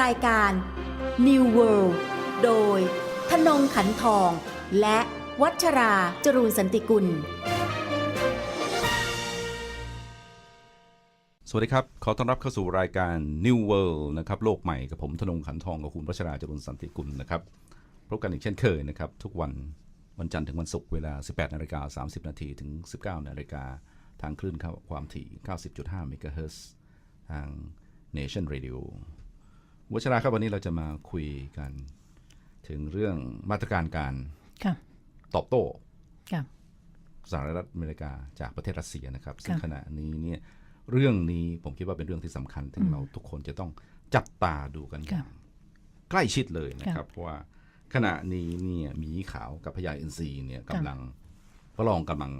รายการ New World โดยธนงขันทอง และวัชราจรูนสันติกุล สวัสดีครับ ขอต้อนรับเข้าสู่รายการ New World นะครับ โลกใหม่กับผมธนงขันทองกับคุณพัชราจรุนสันติกุลนะครับ พบกันอีกเช่นเคยนะครับ ทุกวันวันจันทร์ถึงวันศุกร์เวลา 18นาฬิกา30 นาทีถึง 19นาฬิกาทางคลื่นความถี่ 90.5 เมกะเฮิรตซ์ทาง Nation Radio วัชราครับวันนี้เราจะมาคุยกัน ถึงเรื่องมาตรการการค่ะตอบโต้ค่ะสหรัฐอเมริกาจากประเทศรัสเซียนะครับ ซึ่งค่ะขณะนี้เนี่ยเรื่องนี้ผมคิดว่าเป็นเรื่องที่สำคัญที่เราทุกคนจะต้องจับตาดูกันอย่างใกล้ชิดเลยนะครับ เพราะว่าขณะนี้เนี่ยหมีขาวกับพญาอินทรีเนี่ยกำลังประลองกำลัง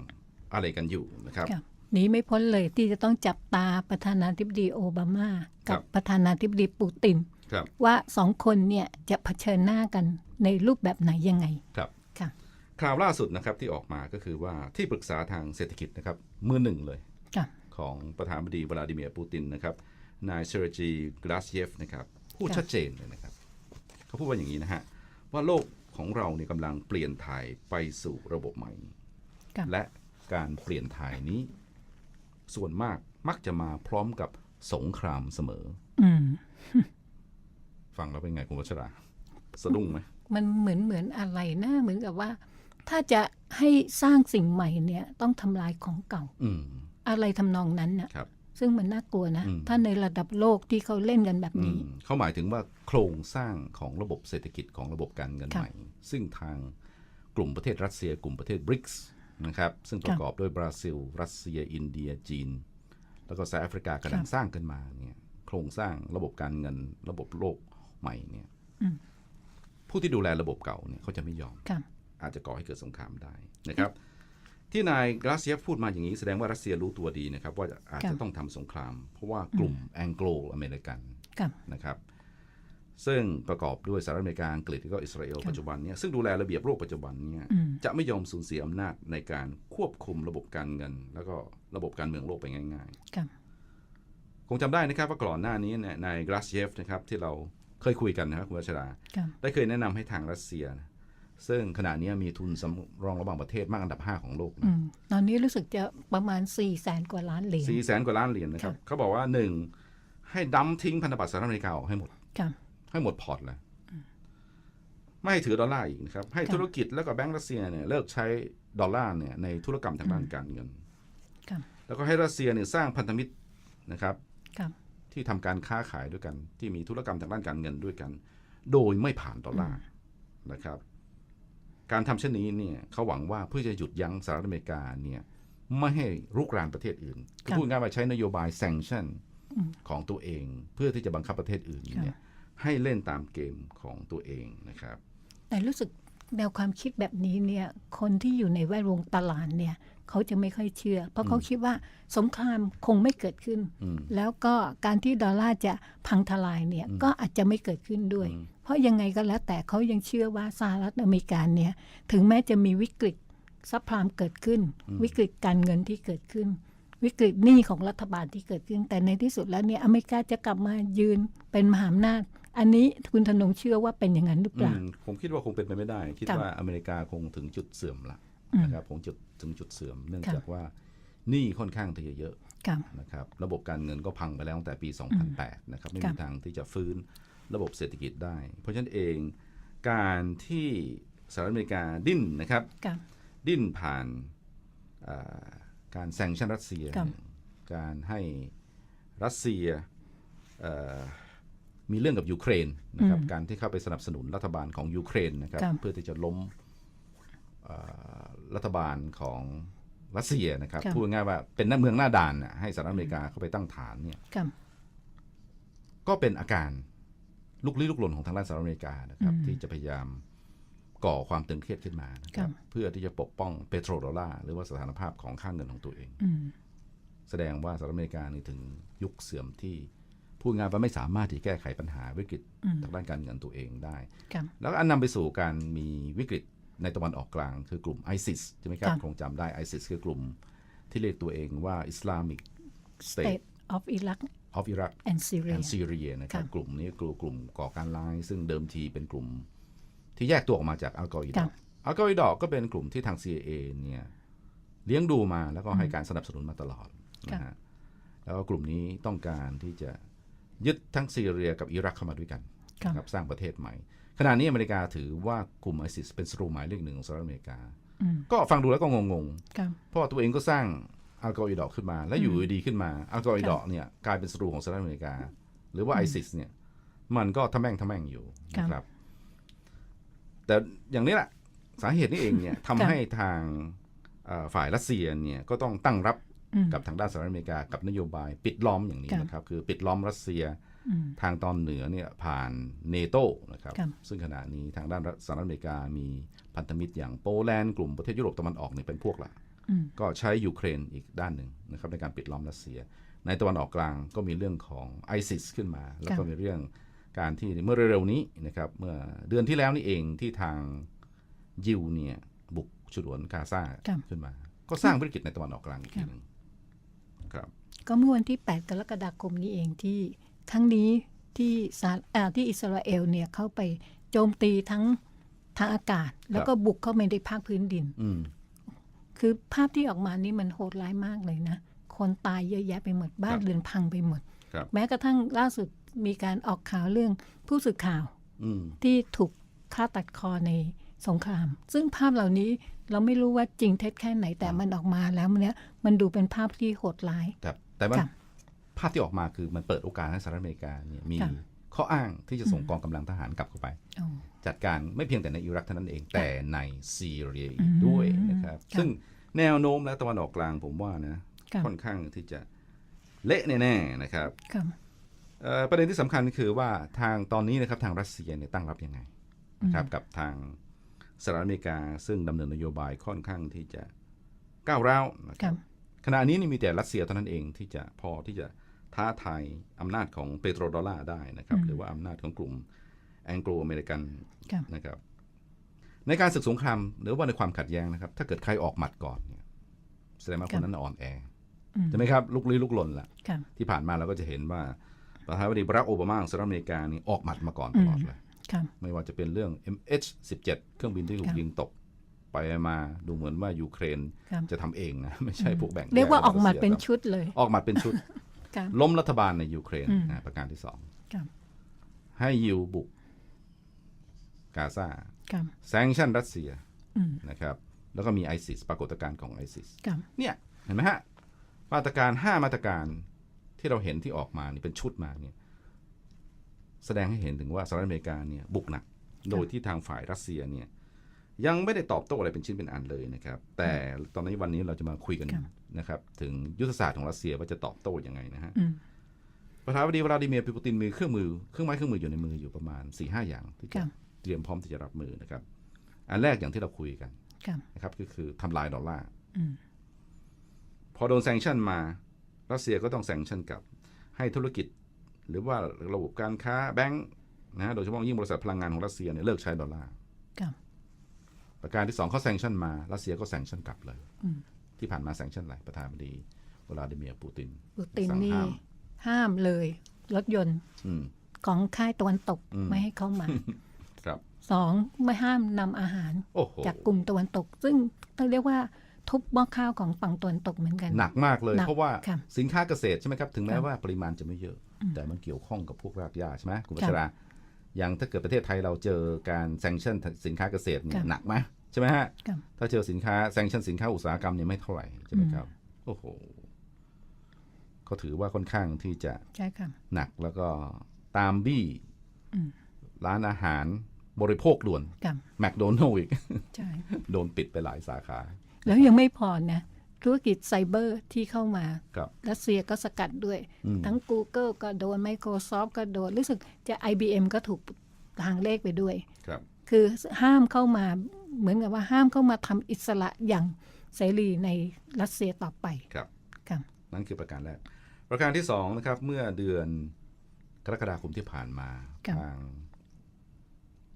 อะไรกันอยู่นะครับค่ะหนีไม่พ้นเลยที่จะต้องจับตาประธานาธิบดีโอบามาครักับประธานาธิบดีปูตินครับ ว่าสองคนเนี่ยจะเผชิญหน้ากันในรูปแบบไหนยังไงครับค่ะข่าวล่าสุดนะครับที่ออกมาก็คือว่าที่ปรึกษาทางเศรษฐกิจนะครับมือหนึ่งเลยค่ะของประธานาธิบดีวลาดิเมียร์ปูตินนะครับนายเซอร์จีกราเซียฟนะครับพูดค่ะชัดเจนเลยนะครับเขาพูดว่าอย่างนี้นะฮะว่าโลกของเราเนี่ยกำลังเปลี่ยนถ่ายไปสู่ระบบใหม่ค่ะและการเปลี่ยนถ่ายนี้ ส่วนมากมักจะมาพร้อมกับสงครามเสมออืม ฟังแล้วเป็นไงคุณวัชราสะดุ้งไหมมันเหมือนเหมือนอะไรนะเหมือนกับว่า ถ้าจะให้สร้างสิ่งใหม่เนี่ยต้องทำลายของเก่าอืม อะไรทำนองนั้นน่ะครับซึ่งมันน่ากลัวนะ อืม ถ้าในระดับโลกที่เขาเล่นกันแบบอืนี้ มเขาหมายถึงว่าโครงสร้างของระบบเศรษฐกิจของระบบการเงินค่ะใหม่ ซึ่งทางกลุ่มประเทศรัสเซียกลุ่มประเทศบริกส์นะครับ ซึ่งประกอบด้วยบราซิล รัสเซีย อินเดียจีน แล้วก็แซาแอฟริกากำลังสร้างขึ้นมาเนี่ยโครงสร้างระบบการเงิน ระบบโลก ใหม่เนี่ยอืมผู้ที่ดูแลระบบเก่าเนี่ยเขาจะไม่ยอมค่ะอาจจะก่อให้เกิดสงครามได้นะครับ ที่นายกราเซียฟพูดมาอย่างนี้แสดงว่ารัสเซียรู้ตัวดีนะครับ ว่าอาจจะค่ะต้องทำสงคราม เพราะว่ากลุ่มแองโกลอเมริกันค่ะนะครับ ซึ่งประกอบด้วยสหรัฐอเมริกาอังกฤษแล้วก็อิสราเอลค่ะปัจจุบันเนี้ซึ่งดูแลระเบียบโลกปัจจุบันเนี้อืมจะไม่ยอมสูญเสียอำนาจในการควบคุมระบบการเงิน แล้วก็ระบบการเมืองโลกไปง่ายค่ะๆคงจำได้นะครับว่าก่อนหน้านี้เนี่ยนายกราเซียฟนะครับที่เรา เคยคุยกันนะครับคุณวัชราค่ะได้เคยแนะนำให้ทางรัสเซียนะซึ่งขณะนี้มีทุนสำรองระหว่างประเทศมากอันดับ 5 ของโลกอืมตอนนี้รู้สึกจะประมาณ4ี่แสนกว่าล้านเหรียญสี่แสนกว่าล้านเหรียญนะครับค่ะเขาบอกว่าหนึ่งให้ดัมทิ้งพันธบัตรสหรัฐอเมริกาออกให้หมดค่ะให้หมดพอร์ตเลยไม่ให้ถือดอลลาร์อีกนะครับ ให้ค่ะธุรกิจแล้วก็แบงก์รัสเซียเนี่ยเลิกใช้ดอลลาร์เนี่ยในธุรกรรมทางด้านการเงินค่ะแล้วก็ให้รัสเซียเนี่ยสร้างพันธมิตรนะครับค่ะ ที่ทำการค้าขายด้วยกัน ที่มีธุรกรรมทางด้านการเงินด้วยกัน โดยไม่ผ่านดอลลาร์นะครับ การทำเช่นนี้เนี่ยเขาหวังว่าเพื่อจะหยุดยั้งสหรัฐอเมริกาเนี่ยไม่ให้รุกรานประเทศอื่นคือค่ะพูดง่ายๆว่าใช้นโยบาย sanction ของตัวเอง เพื่อที่จะบังคับประเทศอื่นเนี่ยให้เล่นตามเกมของตัวเองนะครับ แต่รู้สึกแนวความคิดแบบนี้เนี่ยคนที่อยู่ในแวดวงตลาดเนี่ย เขาจะไม่ค่อยเชื่อ เพราะเขาคิดว่าสงครามคงไม่เกิดขึ้นอืมแล้วก็การที่ดอลลาร์จะพังทลายเนี่ยก็อาจจะไม่เกิดขึ้นด้วย เพราะยังไงก็แล้วแต่เขายังเชื่อว่าสหรัฐอเมริกาเนี่ยถึงแม้จะมีวิกฤตซัพพลามเกิดขึ้น วิกฤตการเงินที่เกิดขึ้น วิกฤตหนี้ของรัฐบาลที่เกิดขึ้น แต่ในที่สุดแล้วเนี่ยอเมริกาจะกลับมายืนเป็นมหาอำนาจอันนี้คุณธนงเชื่อว่าเป็นอย่างนั้นหรือเปอืล่ามผมคิดว่าคงเป็นไปไม่ได้ คิดค่ะว่าอเมริกาคงถึงจุดเสื่อมละอืม นะครับคงจุดถึงจุดเสื่อม เนื่องค่ะจากว่าหนี้ค่อนข้างที่จะเยอะค่ะนะครับระบบการเงินก็พังไปแล้วตั้งแต่ปี 2008 นะครับไม่ครัมีบทางที่จะฟื้นระบบเศรษฐกิจได้ เพราะฉะนั้นเองการที่สหรัฐอเมริกาดิ้นนะครับค่ะดิ้นผ่านอ่าการแซงชั่นรัสเซียครับการให้รัสเซียเอ่อมีเรื่องกับยูเครนนะครับการที่เข้าไปสนับสนุนรัฐบาลของยูเครนนะครับครับเพื่อที่จะล้มเอ่อ รัฐบาลของรัสเซียนะครับครับพูดง่ายๆว่าเป็นหน้าเมืองหน้าด่านน่ะให้สหรัฐอเมริกาเข้าไปตั้งฐานเนี่ยค่ะก็เป็นอาการลุกลี้ลุกลนของทางด้านสหรัฐอเมริกานะครับ ที่จะพยายามก่อความตึงเครียดขึ้นมานะคครัรับบเพื่อที่จะปกป้องเปโตรดอลลาร์หรือว่าสถานภาพของค่าเงินของตัวเองอืมแสดงว่าสหรัฐอเมริกานี่ถึงยุคเสื่อมที่พูดง่ายว่าไม่สามารถที่แก้ไขปัญหาวิกฤตอืมทางด้านการเงินตัวเองได้ค่ะแล้วอันนำไปสู่การมีวิกฤต ในตะวันออกกลางคือกลุ่มไอซิสใช่ไหมครับครับ คงจำได้ไอซิสคือกลุ่มที่เรียกตัวเองว่าอิสลามิกสเตท State of Iraq of Iraq and Syria and Syria นะครับค่ะกลุ่มนี้กลุ่มกลุ่มก่อการร้าย ซึ่งเดิมทีเป็นกลุ่มที่แยกตัวออกมาจากอัลกออิดอค่ะร์อัลกออิดอร์ก็เป็นกลุ่มที่ทาง CIA เนี่ยเลี้ยงดูมาแล้วก็ให้การสนับสนุนมาตลอดนะฮะแล้วก็กลุ่มนี้ต้องการที่จะยึดทั้งซีเรียกับอิรักเข้ามาด้วยกันค่ะนะครับสร้างประเทศใหม่ ขณะนี้อเมริกาถือว่ากลุ่มไอซิสเป็นศัตรูหมายเลขหนึ่งของสหรัฐอเมริกาอืมก็ฟังดูแล้วก็งงค่ะๆเพราะว่าตัวเองก็สร้างอัลกออิดอร์ขึ้นมา แล้วอยู่ดีๆขึ้นมาอัลกออิดอร์เนี่ยกลายเป็นศัตรูของสหรัฐอเมริกา หรือว่าไอซิสเนี่ยมันก็ทะแม่งทะแม่งอยู่นะครับ แต่อย่างนี้แหละสาเหตุนี้เองเนี่ยทำให้ทางเอ่อฝ่ายรัสเซียเนี่ยก็ต้องตั้งรับอืมกับทางด้านสหรัฐอเมริกากับนโยบาย ปิดล้อมอย่างนี้ค่ะนะครับ คือปิดล้อมรัสเซียอืม ทางตอนเหนือเนี่ยผ่านเนโตนะครับครับซึ่งขณะนี้ทางด้านสหรัฐอเมริกามีพันธมิตรอย่างโปแลนด์กลุ่มประเทศยุโรปตะวันออกเนี่ยเป็นพวกหลักอืมก็ใช้ยูเครนอีกด้านหนึ่งนะครับในการปิดล้อมรัสเซีย ในตะวันออกกลางก็มีเรื่องของไอซิสขึ้นมา แล้วก็มีเรื่องการที่เมื่อเร็วๆนี้นะครับเมื่อเดือนที่แล้วนี่เองที่ทางยิวเนี่ยบุกฉนวนกาซาครับขึ้นมา ก็สร้างวิกฤตในตะวันออกกลางอีกทีหนึ่งครับ ก็เมื่อวันที่ 8 กรกฎาคมนี้เองที่ ครั้งนี้ที่สหอ่าที่อิสราเอลเนี่ยเข้าไปโจมตีทั้งทางอากาศ แล้วก็บุกเข้าไปในภาคพื้นดินอืมคือภาพที่ออกมานี่มันโหดร้ายมากเลยนะ คนตายเยอะแยะไปหมดบ้านครับเรือนพังไปหมดครับแม้กระทั่งล่าสุดมีการออกข่าวเรื่องผู้สื่อข่าวอืมที่ถูกฆ่าตัดคอในสงคราม ซึ่งภาพเหล่านี้เราไม่รู้ว่าจริงเท็จแค่ไหนแต่มันออกมาแล้วมันเนี้ยมันดูเป็นภาพที่โหดร้ายครับแต่ว่าค่ะ ภาพที่ออกมาคือมันเปิดโอกาสให้สหรัฐอเมริกาเนี่ยมีค่ะข้ออ้างที่จะส่งกองกำลังทหารกลับเข้าไปอ๋อจัดการไม่เพียงแต่ในอิรักเท่านั้นเองแต่ในซีเรียอีกด้วยนะครับค่ะซึ่งแนวโน้มและตะวันออกกลางผมว่านะค่ะค่อนข้างที่จะเละแน่ๆนะครับครับเอ่อประเด็นที่สำคัญคือว่าทางตอนนี้นะครับทางรัสเซียเนี่ยตั้งรับยังไงนะครับกับทางสหรัฐอเมริกา ซึ่งดำเนินนโยบายค่อนข้างที่จะก้าวร้าวนะคครัรับบขณะนี้นี่มีแต่รัสเซียเท่านั้นเองที่จะพอที่จะ ท้าทายอำนาจของเปโตรดอลลาร์ได้นะครับ หรือว่าอำนาจของกลุ่มแองโกลอเมริกันครับนะครับ ในการศึกสงครามหรือว่าในความขัดแย้งนะครับ ถ้าเกิดใครออกหมัดก่อนเนี่ยแสดงว่าคนนั้นอ่อนแออใช่ไหมครับ ลุกลี้ลุกลนละครับที่ผ่านมาเราก็จะเห็นว่าประธานาธิบดีบารักโอบามาของสหรัฐอเมริกานี่ออกหมัดมาก่อนตลอดเลยครับไม่ว่าจะเป็นเรื่อง MH17 เครื่องบินที่ถูคกรับยิงตกไปมาดูเหมือนว่ายูเครนครับจะทำเองนะไม่ใช่พวกแบ่งเรียกว่าแะออกมาเป็นรัสซียชุดเลย ออกหมัดเป็นชุดครับ ล้มรัฐบาลในยูเครนอืมนะประการที่สองครับให้ยิวบุกกาซาครับแซงชั่นรัสเซียอืมนะครับ แล้วก็มีไอซิสปรากฏการณ์ของไอซิสครับเนี่ยเห็นไหมฮะ มาตรการ5มาตรการที่เราเห็นที่ออกมานี่เป็นชุดมาเนี่ยแสดงให้เห็นถึงว่าสหรัฐอเมริกาเนี่ยบุกหนัก โดยที่ทางฝ่ายรัสเซียเนี่ยยังไม่ได้ตอบโต้อะไรเป็นชิ้นเป็นอันเลยนะครับ แต่ตอนนี้วันนี้เราจะมาคุยกันครับ นะครับถึงยุทธศาสตร์ของรัสเซียว่าจะตอบโต้ยังไงนะฮะอืมประธานาธิบดีวลาดิเมียร์ปูตินมีเครื่องมือเครื่องไม้เครื่องมืออยู่ในมืออยู่ประมาณ4ี่ห้าอย่างที่ครัจะบเตรียมพร้อมที่จะรับมือนะครับ อันแรกอย่างที่เราคุยกันครับนะครับ ก็คือทำลายดอลลาร์อืมพอโดนแซงชั่นมา รัสเซียก็ต้องแซงชั่นกลับ ให้ธุรกิจ หรือว่าระบบการค้าแบงก์นะฮะโดยเฉพาะยิ่งบริษัทพลังงานของรัสเซียเนี่ยเลิกใช้ดอลลาร์ครับประการที่สองเขาแซงชั่นมารัสเซียก็แซงชั่นกลับเลยอืม ที่ผ่านมาแซงชั่นอะไรประธานาธิบดีวลาดิเมียร์ปูตินปูตินสั่งนี่ห้ามห้ามเลย รถยนต์อืมของค่ายตะวันตกอืมไม่ให้เข้ามาครับสองไม่ห้ามนำอาหารโอ้โหจากกลุ่มตะวันตก ซึ่งต้องเรียกว่าทุบหม้อข้าวของฝั่งตะวันตกเหมือนกัน หนักมากเลยหนักเพราะว่าครับสินค้าเกษตรใช่ไหมครับ ถึงแม้ครับว่าปริมาณจะไม่เยอะ แต่มันเกี่ยวข้องกับพวกรากหญ้าใช่ไหมคุณครัพับชราอย่างถ้าเกิดประเทศไทยเราเจอการแซงชั่นสินค้าเกษตรเนี่ครัยบหนักไหม ใช่ไหมฮะครับถ้าเจอสินค้าแซงชั่นสินค้าอุตสาหกรรมเนี่ยไม่เท่าไหร่ใช่ไหมครับ โอ้โหเขาถือว่าค่อนข้างที่จะใช่ครับหนักแล้วก็ตามบี้อืมร้านอาหารบริโภคด่วนครับแมคโดนัลล์อีกใช่โดนปิดไปหลายสาขา แล้วยังไม่พอนะ ธุรกิจไซเบอร์ที่เข้ามาครับรัสเซียก็สกัดด้วยอืมทั้ง Google ก็โดน Microsoft ก็โดน รู้สึกจะ IBM ก็ถูกทางเลขไปด้วย ครับคือห้ามเข้ามาเหมือนกับว่าห้ามเข้ามาทำอิสระอย่างเสรีในรัสเซียต่อไปครับครับนั่นคือประการแรก ประการที่สองนะครับ เมื่อเดือนกรกฎาคมที่ผ่านมาครับทาง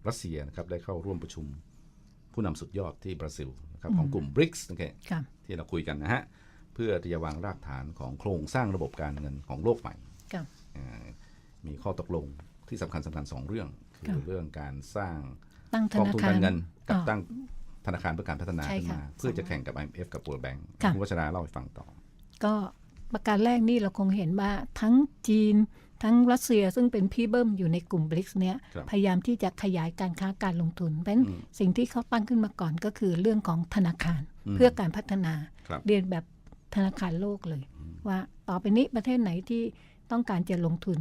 รัสเซียนะครับได้เข้าร่วมประชุมผู้นำสุดยอดที่บราซิลนะครับของกลุ่ม BRICS นะครับครับที่เราคุยกันนะฮะเพื่อที่จะวางรากฐานของโครงสร้างระบบการเงินของโลกใหม่ครับอ่ามีข้อตกลงที่สำคัญสำคัญสองเรื่อง คืครัอบเรื่องการสร้าง ตั้งธกองนาทุนคาร การเงินกับอ๋อตั้งธนาคารเพื่อการพัฒนาใช่ขึ้นค่ะมา เพื่อจะแข่งกับ IMF กับ World Bank ค่ะ คุณวัชราเล่าให้ฟังต่อ ก็ประการแรกนี่เราคงเห็นว่าทั้งจีน ทั้งรัสเซียซึ่งเป็นพี่เบิ้มอยู่ในกลุ่มบริกเนี่ยครับพยายามที่จะขยายการค้าการลงทุน เพราะฉะนั้นสิ่งที่เขาตั้งขึ้นมาก่อนก็คือเรื่องของธนาคารเพื่อการพัฒนา ครับ เรียนแบบธนาคารโลกเลย ว่าต่อไปนี้ประเทศไหนที่ต้องการจะลงทุน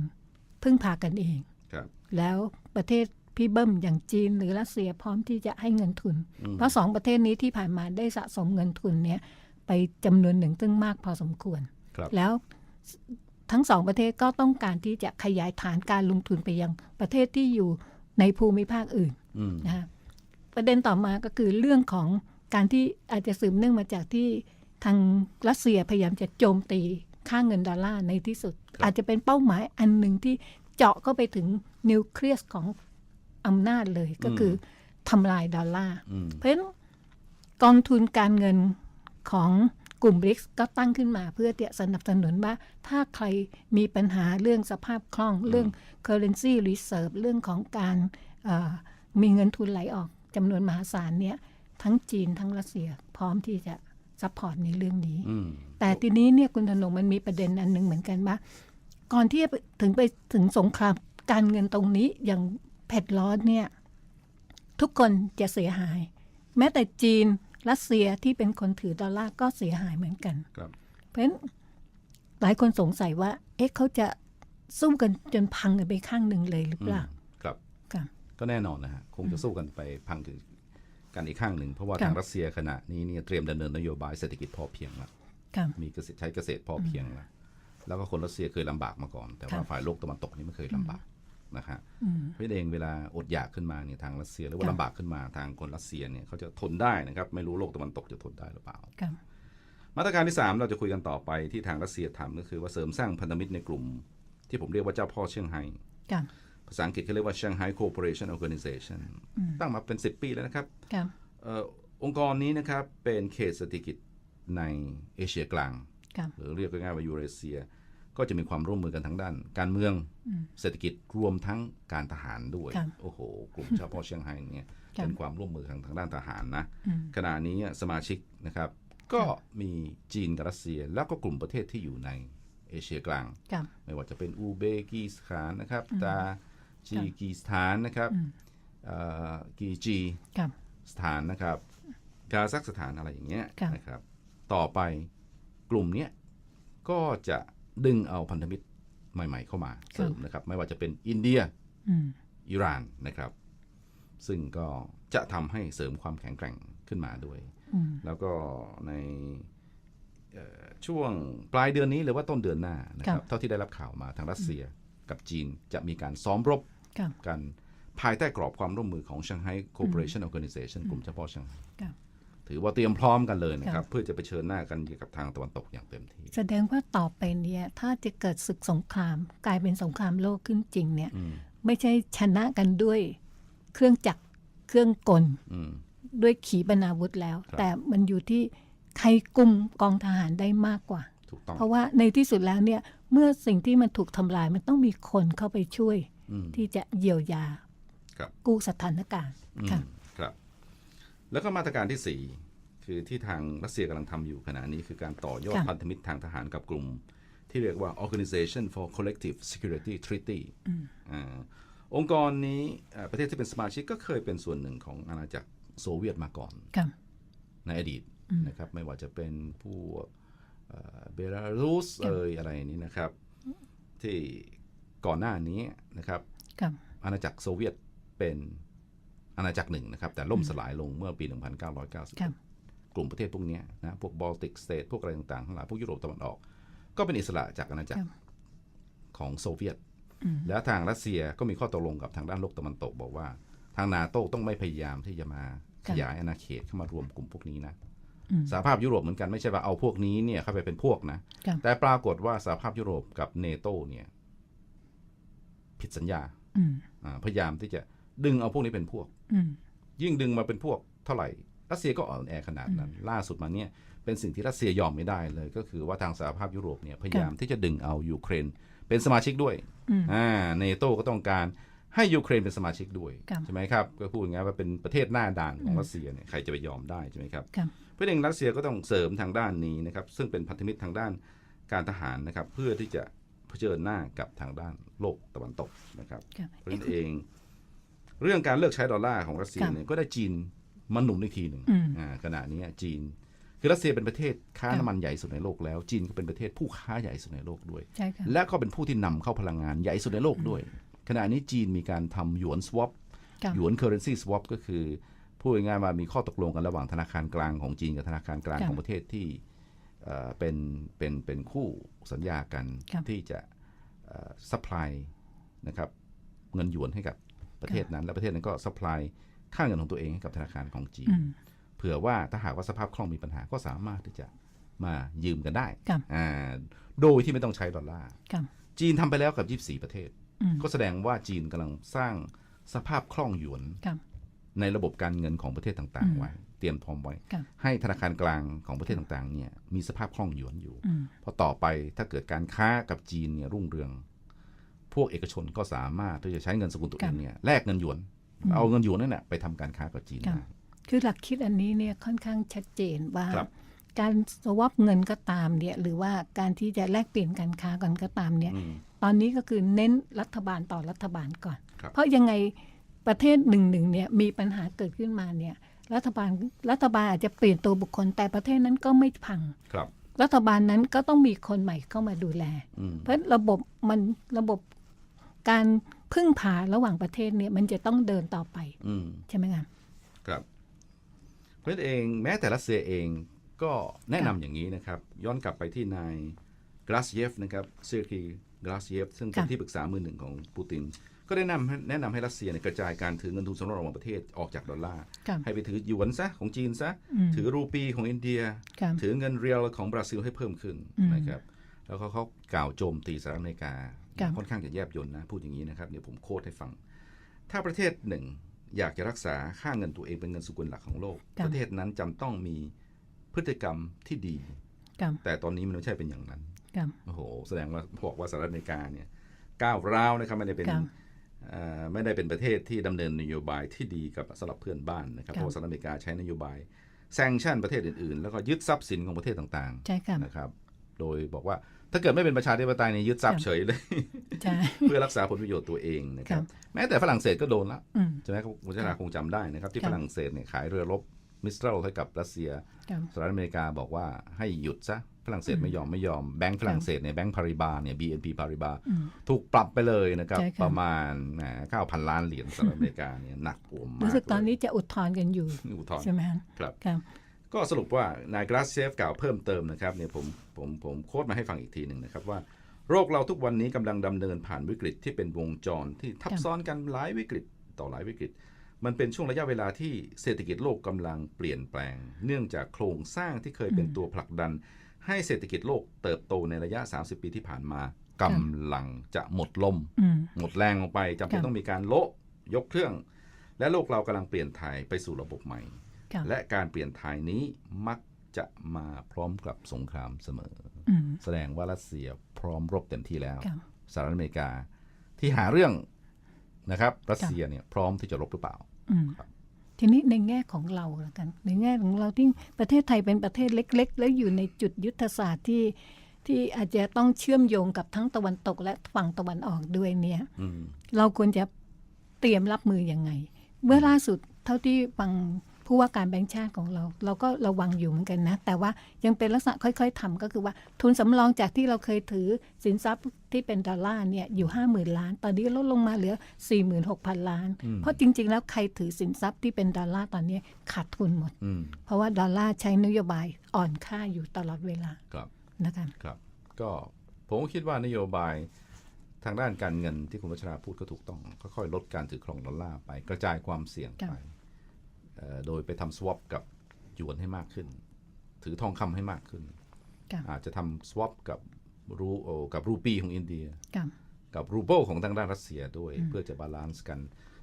พึ่งพากันเอง ครับ แล้วประเทศ พี่เบิ้มอย่างจีนหรือรัสเซียพร้อมที่จะให้เงินทุน เพราะสองประเทศนี้ที่ผ่านมาได้สะสมเงินทุนเนี่ยไปจำนวนหนึ่งซึ่งมากพอสมควรครับแล้วทั้งสองประเทศก็ต้องการที่จะขยายฐานการลงทุนไปยังประเทศที่อยู่ในภูมิภาคอื่นอืมนะคะประเด็นต่อมาก็คือเรื่องของการที่อาจจะสืบเนื่องมาจากที่ทางรัสเซียพยายามจะโจมตีค่าเงินดอลลาร์ในที่สุด อาจจะเป็นเป้าหมายอันหนึ่งที่เจาะเข้าไปถึงนิวเคลียสของ อำนาจเลยก็คือทำลายดอลลาร์อืมเพราะฉะนั้นกองทุนการเงินของกลุ่มบริกก็ตั้งขึ้นมาเพื่อที่จะสนับสนุนว่า ถ้าใครมีปัญหาเรื่องสภาพคล่อง เรื่อง currency reserve เรื่องของการเอ่อมีเงินทุนไหลออกจำนวนมหาศาลเนี่ยทั้งจีนทั้งรัสเซียพร้อมที่จะซัพพอร์ตในเรื่องนี้อืมแต่ทีนี้เนี่ยคุณธนงมันมีประเด็นอันหนึ่งเหมือนกันว่า ก่อนที่จะไปถึงไปถึงสงครามการเงินตรงนี้อย่าง เผ็ดร้อนเนี่ยทุกคนจะเสียหาย แม้แต่จีนรัสเซียที่เป็นคนถือดอลลาร์ก็เสียหายเหมือนกันครับเพราะฉะนั้นหลายคนสงสัยว่า เอ๊ะเขาจะสู้กันจนพังกันไปข้างหนึ่งเลยหรือเปล่าครับค่ะก็แน่นอนนะฮะคงจะสู้กันไปพังถึงกันอีกข้างหนึ่ง เพราะว่าครับทางรัสเซียขณะนี้เนี่ยเตรียมดำเนินนโยบายเศรษฐกิจพอเพียงแล้วค่ะมีเกษตรใช้เกษตรพอเพียงแล้วแล้วก็คนรัสเซียเคยลำบากมาก่อน แต่ว่าครับฝ่ายโลกตะวันตกนี่ไม่เคยลำบาก นะฮะอืมเพราะฉะนั้นเองเวลาอดอยากขึ้นมาเนี่ยทางรัสเซียหรือว่าครับลำบากขึ้นมาทางคนรัสเซียเนี่ยเขาจะทนได้นะครับไม่รู้โลกตะวันตกจะทนได้หรือเปล่าค่ะมาตรการที่ 3 เราจะคุยกันต่อไปที่ทางรัสเซียทำก็คือว่าเสริมสร้างพันธมิตรในกลุ่ม ที่ผมเรียกว่าเจ้าพ่อเซี่ยงไฮ้ค่ะภาษาอังกฤษเขาเรียกว่า Shanghai Cooperation Organization ตั้งมาเป็น 10 ปีแล้วนะครับค่ะเออองค์กรนี้นะครับเป็นเขตเศรษฐกิจในเอเชียกลางค่ะหรือเรียกง่ายๆว่ายูเรเซีย ก็จะมีความร่วมมือกันทั้งด้าน การเมืองเศรษฐกิจรวมทั้งการทหารด้วยครับโอ้โห กลุ่มเฉพาะเชียงไฮ้เนี่ยครับเป็นความร่วมมือทางทางด้านทหารนะอืมขณะนี้สมาชิกนะครับ ก็มีจีนกับรัสเซีย แล้วก็กลุ่มประเทศที่อยู่ในเอเชียกลางค่ะไม่ว่าจะเป็นอูเบกิสถานนะครับตาจีกีสถานนะครับเอ่อกีจีค่ะสถานนะครับกาซัคสถานอะไรอย่างเงี้ยครับนะครับ ต่อไปกลุ่มเนี้ยก็จะ ดึงเอาพันธมิตรใหม่ ๆ เข้ามาเสริมนะครับ ไม่ว่าจะเป็นอินเดียอืมอิหร่านนะครับ ซึ่งก็จะทำให้เสริมความแข็งแกร่งขึ้นมาด้วยอืมแล้วก็ในเอ่อช่วงปลายเดือนนี้หรือว่าต้นเดือนหน้านะคครัรับบเท่าที่ได้รับข่าวมาทางรัสเซียกับจีนจะมีการซ้อมรบค่ะกันภายใต้กรอบความร่วมมือของ Shanghai Cooperation Organization กลุ่มเฉพาะเชียงไฮ้ค่ะ ถือว่าเตรียมพร้อมกันเลยนะคครัรับบเพื่อจะไปเผชิญหน้ากันกับทางตะวันตกอย่างเต็มที่ แสดงว่าต่อไปเนี่ยถ้าจะเกิดศึกสงคราม กลายเป็นสงครามโลกขึ้นจริงเนี่ยอืมไม่ใช่ชนะกันด้วยเครื่องจักรเครื่องกลอืมด้วยขีปนาวุธแล้วครับแต่มันอยู่ที่ใครกลุ่มกองทหารได้มากกว่าถูกต้องเพราะว่าในที่สุดแล้วเนี่ยเมื่อสิ่งที่มันถูกทำลายมันต้องมีคนเข้าไปช่วยอืมที่จะเยียวยาครับกู้สถานการณ์อืมค่ะครับ แล้วก็มาตรการที่ 4 คือที่ทางรัสเซียกำลังทำอยู่ขณะนี้คือการต่อยอดค่ะ พันธมิตรทางทหารกับกลุ่ม ที่เรียกว่า Organization for Collective Security Treaty อ่าองค์กรนี้อ่าประเทศที่เป็นสมาชิกก็เคยเป็นส่วนหนึ่งของอาณาจักรโซเวียตมาก่อน ค่ะ ในอดีตนะครับไม่ว่าจะเป็นพวกเอ่อเบลารุสครับเอยอะไรนี้นะครับ ที่ก่อนหน้านี้นะครับ ค่ะ อาณาจักรโซเวียตเป็น อาณาจักรหนึ่งนะครับ แต่ล่มสลายลงเมื่อปี 1990ค่ะกลุ่มประเทศพวกเนี้ยนะพวกบอลติกสเตทพวกอะไรต่างๆทั้งหลายพวกยุโรปตะวันออก ก็เป็นอิสระจากอาณาจักรครับของโซเวียตอืมแล้วทางรัสเซียก็มีข้อตกลงกับทางด้านโลกตะวันตก บอกว่าทางนาโต้ต้องไม่พยายามที่จะมาขยายอาณาเขตเข้ามารวมกลุ่มพวกนี้นะอืมสหภาพยุโรปเหมือนกันไม่ใช่ว่าเอาพวกนี้เนี่ยเข้าไปเป็นพวกนะครับแต่ปรากฏว่าสหภาพยุโรปกับเนโตเนี่ย ผิดสัญญาอืมอ่าพยายามที่จะดึงเอาพวกนี้เป็นพวกอืม ยิ่งดึงมาเป็นพวกเท่าไหร่รัสเซียก็อ่อนแอขนาดนั้น ล่าสุดมาเนี่ยเป็นสิ่งที่รัสเซียยอมไม่ได้เลย ก็คือว่าทางสหภาพยุโรปเนี่ยพยายามที่จะดึงเอายูเครน เป็นสมาชิกด้วยอืมอ่าเนโตก็ต้องการให้ยูเครนเป็นสมาชิกด้วยครับใช่ไหมครับก็พูดง่ายๆว่าเป็นประเทศหน้าด่านของรัสเซียเนี่ยใครจะไปยอมได้ใช่ไหมครับครับเพราะฉะนั้นรัสเซียก็ต้องเสริมทางด้านนี้นะครับซึ่งเป็นพันธมิตรทางด้านการทหารนะครับ เพื่อที่จะเผชิญหน้ากับทางด้านโลกตะวันตกนะครับครับเพราะฉะนั้นเอง เรื่องการเลิกใช้ดอลลาร์ของรัสเซียครับเนี่ยก็ได้จีนมาหนุนอีกทีหนึ่งอืมอ่าขณะนี้จีน คือรัสเซียเป็นประเทศค้าครับน้ำมันใหญ่สุดในโลกแล้ว จีนก็เป็นประเทศผู้ค้าใหญ่สุดในโลกด้วยใช่ค่ะและก็เป็นผู้ที่นำเข้าพลังงานใหญ่สุดในโลกด้วย ขณะนี้จีนมีการทำหยวนสวอปครับหยวน currency swap ก็คือพูดง่ายๆว่ามีข้อตกลงกันระหว่างธนาคารกลางของจีนกับธนาคารกลางครับของประเทศที่เอ่อเป็นเป็นเป็นคู่สัญญากันครับที่จะซัพพลายนะครับเงินหยวนให้กับ ประเทศนั้น และประเทศนั้นก็ซัพพลายค่าเงินของตัวเองให้กับธนาคารของจีนอืมเผื่อว่าถ้าหากว่าสภาพคล่องมีปัญหาก็สามารถที่จะมายืมกันได้ครับอ่าโดยที่ไม่ต้องใช้ดอลลาร์ครับจีนทำไปแล้วกับ 24 ประเทศอืมก็แสดงว่าจีนกำลังสร้างสภาพคล่องหยวนครับในระบบการเงินของประเทศต่างอืๆมไว้เตรียมพร้อมไว้ครับให้ธนาคารกลางของประเทศต่างๆเนี่ยมีสภาพคล่องหยวนอยู่อืมเพราะต่อไปถ้าเกิดการค้ากับจีนเนี่ยรุ่งเรือง พวกเอกชนก็สามารถที่จะใช้เงินสกุลตัวเองเนี่ยแลกเงินหยวน เอาเงินหยวนนั่นแหละไปทำการค้ากับจีนครับได้คือหลักคิดอันนี้เนี่ยค่อนข้างชัดเจนว่าครับการสวอปเงินก็ตามเนี่ยหรือว่าการที่จะแลกเปลี่ยนการค้ากันก็ตามเนี่ยอืมตอนนี้ก็คือเน้นรัฐบาลต่อรัฐบาลก่อนครับเพราะยังไงประเทศหนึ่งหนึ่งเนี่ยมีปัญหาเกิดขึ้นมาเนี่ยรัฐบาลรัฐบาลอาจจะเปลี่ยนตัวบุคคลแต่ประเทศนั้นก็ไม่พังครับ รัฐบาลนั้นก็ต้องมีคนใหม่เข้ามาดูแลอืมเพราะระบบมันระบบ การพึ่งพาระหว่างประเทศเนี่ยมันจะต้องเดินต่อไปอืมใช่ไหมคะครับ เพราะฉะนั้นเองแม้แต่รัสเซียเองก็แนะนำอย่างนี้นะครับ ย้อนกลับไปที่นายกราซเยฟนะครับเซอร์กีกราซเยฟซึ่งเป็นที่ปรึกษามือหนึ่งของปูติน ก็ได้นำให้แนะนำให้รัสเซียเนี่ยกระจายการถือเงินทุนสำรองระหว่างประเทศออกจากดอลลาร์ครับให้ไปถือหยวนซะของจีนซะอืมถือรูปีของอินเดียครับถือเงินเรียลของบราซิลให้เพิ่มขึ้นอืม นะครับ แล้วเขาเขากล่าวโจมตีสหรัฐอเมริกา ครับค่อนข้างจะแยบยลนะพูดอย่างนี้นะครับเดี๋ยวผมโค้ดให้ฟัง ถ้าประเทศหนึ่งอยากจะรักษาค่าเงินตัวเองเป็นเงินสกุลหลักของโลกครับประเทศนั้นจำต้องมีพฤติกรรมที่ดีครับแต่ตอนนี้มันไม่ใช่เป็นอย่างนั้นครับโอ้โหแสดงว่าบอกว่าสหรัฐอเมริกาเนี่ยก้าวร้าวนะครับไม่ได้เป็นครับเอ่อไม่ได้เป็นประเทศที่ดำเนินนโยบายที่ดีกับสำหรับเพื่อนบ้านนะครับครับเพราะว่าสหรัฐอเมริกาใช้นโยบายแซงชั่นประเทศอื่นๆ แล้วก็ยึดทรัพย์สินของประเทศต่างใช่ครับๆนะครับ โดยบอกว่า ถ้าเกิดไม่เป็นประชาธิปไตยเนี่ยยึดทรัพครัย์บเฉยเลยใช่เพื่อรักษาผลประโยชน์ตัวเองนะครับครับแม้แต่ฝรั่งเศสก็โดนละอืมใช่ไหมครับคุณชนาคงจำได้นะครับ ที่ครับฝรั่งเศสเนี่ยขายเรือรบมิสตรัลให้กับรัสเซียครับสหรัฐอเมริกาบอกว่าให้หยุดซะฝรั่งเศสไม่ยอมไม่ยอมแบงก์ฝรั่งเศสเนี่ยแบงก์พาริบาเนี่ย BNP พาริบาอืมถูกปรับไปเลยนะครับใช่ครับ ประมาณเก้าพันล้านเหรียญสหรัฐอเมริกาเนี่ยหนักโอมมากรู้สึกตอนเลยนี้จะอุทธรณ์กันอยู่ อุทธรณ์ใช่ไหมคะครับครับ ก็สรุปว่านายกราเซฟกล่าวเพิ่มเติมนะครับเนี่ยผมผมผมโค้ดมาให้ฟังอีกทีหนึ่งนะครับว่าโรคเราทุกวันนี้กำลังดำเนินผ่านวิกฤตที่เป็นวงจรที่ทับซ้อนกันหลายวิกฤตต่อหลายวิกฤต มันเป็นช่วงระยะเวลาที่เศรษฐกิจโลกกำลังเปลี่ยนแปลง เนื่องจากโครงสร้างที่เคยเป็นตัวผลักดัน ให้เศรษฐกิจโลกเติบโตในระยะ 30 ปีที่ผ่านมากำลังจะหมดลม หมดแรงลงไปจำเป็นต้องมีการโละยกเครื่อง และโลกเรากำลังเปลี่ยนถ่ายไปสู่ระบบใหม่ และการเปลี่ยนถ่ายนี้มักจะมาพร้อมกับสงครามเสมออืมแสดงว่ารัสเซียพร้อมรบเต็มที่แล้วครับสหรัฐอเมริกาที่หาเรื่องนะครับ รัสเซียเนี่ยพร้อมที่จะรบหรือเปล่าอืมครับทีนี้ในแง่ของเราละกัน ในแง่ของเราที่ประเทศไทยเป็นประเทศเล็ก ๆ แล้วอยู่ในจุดยุทธศาสตร์ที่ที่อาจจะต้องเชื่อมโยงกับทั้งตะวันตกและฝั่งตะวันออกด้วยเนี่ยอืมเราควรจะเตรียมรับมือยังไง เมื่อล่าสุดเท่าที่ฟัง ผู้ว่าการแบงค์ชาติของเรา เราก็ระวังอยู่เหมือนกันนะ แต่ว่ายังเป็นลักษณะค่อย ๆทำก็คือว่าทุนสำรองจากที่เราเคยถือสินทรัพย์ที่เป็นดอลลาร์เนี่ยอยู่ 5 0,000 ล้าน ตอนนี้ลดลงมาเหลือ 46,000 ล้าน เพราะจริง ๆ แล้วใครถือสินทรัพย์ที่เป็นดอลลาร์ตอนนี้ขาดทุนหมดอืมเพราะว่าดอลลาร์ใช้นโยบายอ่อนค่าอยู่ตลอดเวลาครับนะคะครับก็ผมก็คิดว่านโยบายทางด้านการเงินที่คุณวัชราพูดก็ถูกต้องค่อยๆลดการถือครองดอลลาร์ไปกระจายความเสี่ยงครับไปเอ่อ โดยไปทำสวอปกับหยวนให้มากขึ้น ถือทองคำให้มากขึ้นครับอาจจะทำสวอปกับรูโอกับรูปีของอินเดียครับกับรูเบิลของทางด้านรัสเซียด้วยเพื่อจะบาลานซ์กัน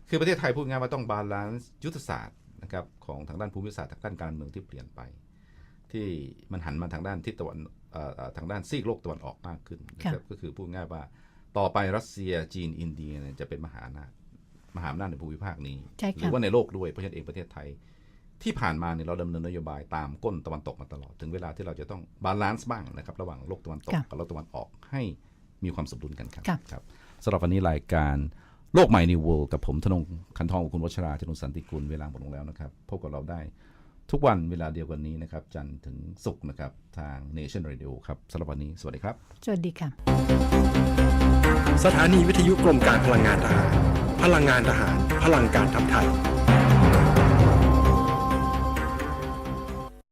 คือประเทศไทยพูดง่ายว่าต้องบาลานซ์ยุทธศาสตร์นะครับของทางด้านภูมิศาสตร์ทางด้านการเมืองที่เปลี่ยนไป ที่มันหันมาทางด้านทิศตะวันเอ่อเอ่อทางด้านซีกโลกตะวันออกมากขึ้นนะครับก็คือพูดง่ายว่าต่อไปรัสเซียจีนอินเดียเนี่ยจะเป็นมหาอำนาจ มหาอำนาจในภูมิภาคนี้ใช่หค่ะรือว่าในโลกด้วยเพราะฉะนั้นเองประเทศไทย ที่ผ่านมาเนี่ยเราดำเนินนโยบายตามก้นตะวันตกมาตลอด ถึงเวลาที่เราจะต้องบาลานซ์บ้างนะครับ ระหว่างโลกตะวันตกค่ะกับโลกตะวันออกให้มีความสมดุลกันครับค่ะครับสำหรับวันนี้รายการโลกใหม่ New World กับผมธนงคันทองกับคุณวัชราจนุสันติกุลเวลาหมดลงแล้วนะครับพบกับเราได้ ทุกวันเวลาเดียวกันนี้นะครับ จันทร์ถึงศุกร์นะครับ ทาง Nation Radio ครับสำหรับวันนี้ สวัสดีครับ สวัสดีค่ะ สถานีวิทยุกรมการพลังงานทหาร พลังงานทหาร พลังการทำไทย